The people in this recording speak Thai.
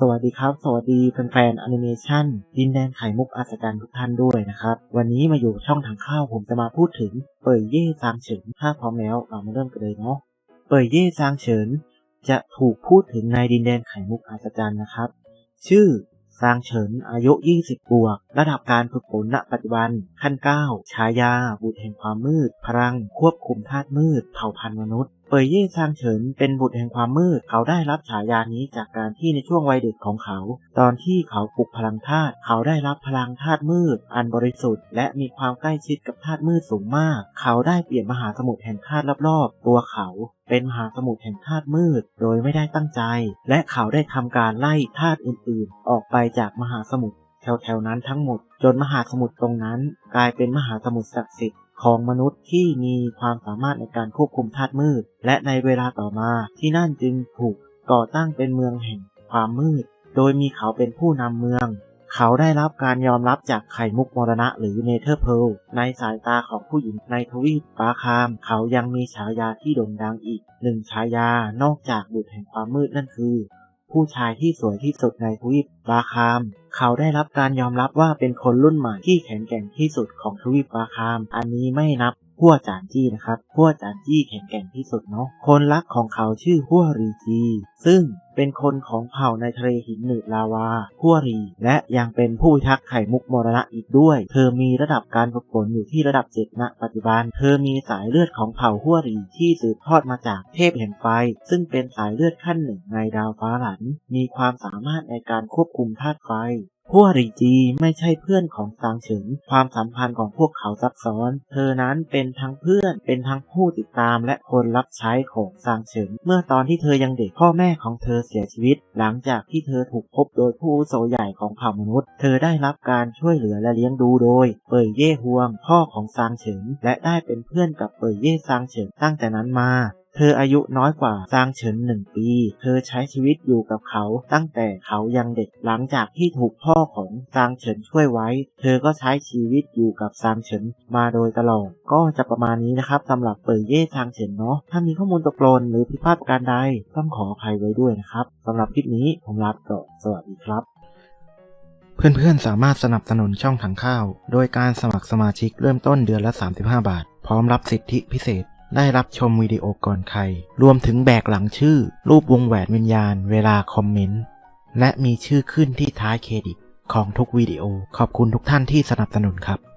สวัสดีครับ สวัสดีแฟนๆแอนิเมชันดินแดนไข่มุกอัศจรรย์ทุกท่านด้วยนะครับ วันนี้มาอยู่ช่องทางข้าวผมจะมาพูดถึง เป่ยเย่ซางเฉินถ้าพร้อมแล้วเรามาเริ่มกันเลยเนาะเป่ยเย่ซางเฉินจะถูกพูดถึงในดินแดนไข่มุกอัศจรรย์นะครับ ชื่อซางเฉินอายุ 20 บวก ระดับการฝึกฝนณปัจจุบัน ขั้น 9 ฉายา บุตรแห่งความมืด พลัง ควบคุมธาตุมืด เผ่าพันธุ์มนุษย์เป่ยเย่ซางเฉินเป็นบุตรแห่งความมืด เขาได้รับฉายานี้จากการที่ในช่วงวัยเด็กของเขา ตอนที่เขาปลุกพลังธาตุเขาได้รับพลังธาตุมืด อันบริสุทธิ์ และมีความใกล้ชิดกับธาตุมืดสูงมาก เขาได้เปลี่ยนมหาสมุทรแห่งธาตุรอบๆ ตัวเขาเป็นมหาสมุทรแห่งธาตุมืด โดยไม่ได้ตั้งใจ และเขาได้ทำการไล่ธาตุอื่นๆ ออกไปจากมหาสมุทรแถวๆนั้นทั้งหมด จนมหาสมุทรตรงนั้น กลายเป็นมหาสมุทรศักดิ์สิทธิ์ ของมนุษย์ที่มีความสามารถในการควบคุมธาตุมืด และในเวลาต่อมาที่นั่นจึงถูกก่อตั้งเป็นเมืองแห่งความมืด โดยมีเขาเป็นผู้นำเมือง เขาได้รับการยอมรับจากไข่มุกมรณะหรือเนเธอร์เพลในสายตาของผู้หญิงในทวีปปาคาม เขายังมีฉายาที่โด่งดังอีกหนึ่งฉายานอกจากบุตรแห่งความมืดนั่นคือ ผู้ชายที่สวยที่สุดในทวีปปาคาม เขาได้รับการยอมรับว่าเป็นคนรุ่นใหม่ที่แข็งแกร่งที่สุดของทวีปปาคาม อันนี้ไม่นับพั่วจานจี้นะครับพั่วจานจี้แข็งแกร่งที่สุดเนาะ คนรักของเขาชื่อพั่วรีจี ซึ่ง เป็นคนของเผ่าในทะเลหินหนืดลาวาพั่วรี และยังเป็นผู้พิทักษ์ไข่มุกมรณะอีกด้วย เธอมีระดับการฝึกฝนอยู่ที่ระดับเจ็ดณปัจจุบัน เธอมีสายเลือดของเผ่าพั่วรีที่สืบทอดมาจากเทพแห่งไฟ ซึ่งเป็นสายเลือดขั้นหนึ่งในดาวฟ้าหลัน มีความสามารถในการควบคุมธาตุไฟ พวกรีจีไม่ใช่เพื่อนของซางเฉินความสัมพันธ์ของพวกเขาซับซ้อน เธอนั้นเป็นทั้งเพื่อน เป็นทั้งผู้ติดตามและคนรับใช้ของซางเฉินเมื่อตอนที่เธอยังเด็กพ่อแม่ของเธอเสียชีวิต หลังจากที่เธอถูกพบโดยผู้อุโสใหญ่ของเผ่ามนุษย์ เธอได้รับการช่วยเหลือและเลี้ยงดูโดย เป่ยเย่ฮวง พ่อของซางเฉินและได้เป็นเพื่อนกับเป่ยเย่ซางเฉินตั้งแต่นั้นมา เธออายุน้อยกว่าซางเฉินหนึ่งปี เธอใช้ชีวิตอยู่กับเขาตั้งแต่เขายังเด็กหลังจากที่ถูกพ่อของซางเฉินช่วยไว้ เธอก็ใช้ชีวิตอยู่กับซางเฉินมาโดยตลอด ก็จะประมาณนี้นะครับสำหรับเป่ยเย่ซางเฉินเนาะ ถ้ามีข้อมูลตกหล่นหรือผิดพลาดประการใดต้องขออภัยไว้ด้วยนะครับสำหรับคลิปนี้ผมลาไปก่อนสวัสดีครับเพื่อนๆ สามารถสนับสนุนช่องถังข้าว โดยการสมัครสมาชิกเริ่มต้นเดือนละ 35 บาท พร้อมรับสิทธิพิเศษ ได้รับชมวิดีโอก่อนใคร รวมถึงแบกหลังชื่อ รูปวงแหวนวิญญาณ เวลาคอมเมนต์ และมีชื่อขึ้นที่ท้ายเครดิตของทุกวิดีโอ ขอบคุณทุกท่านที่สนับสนุนครับ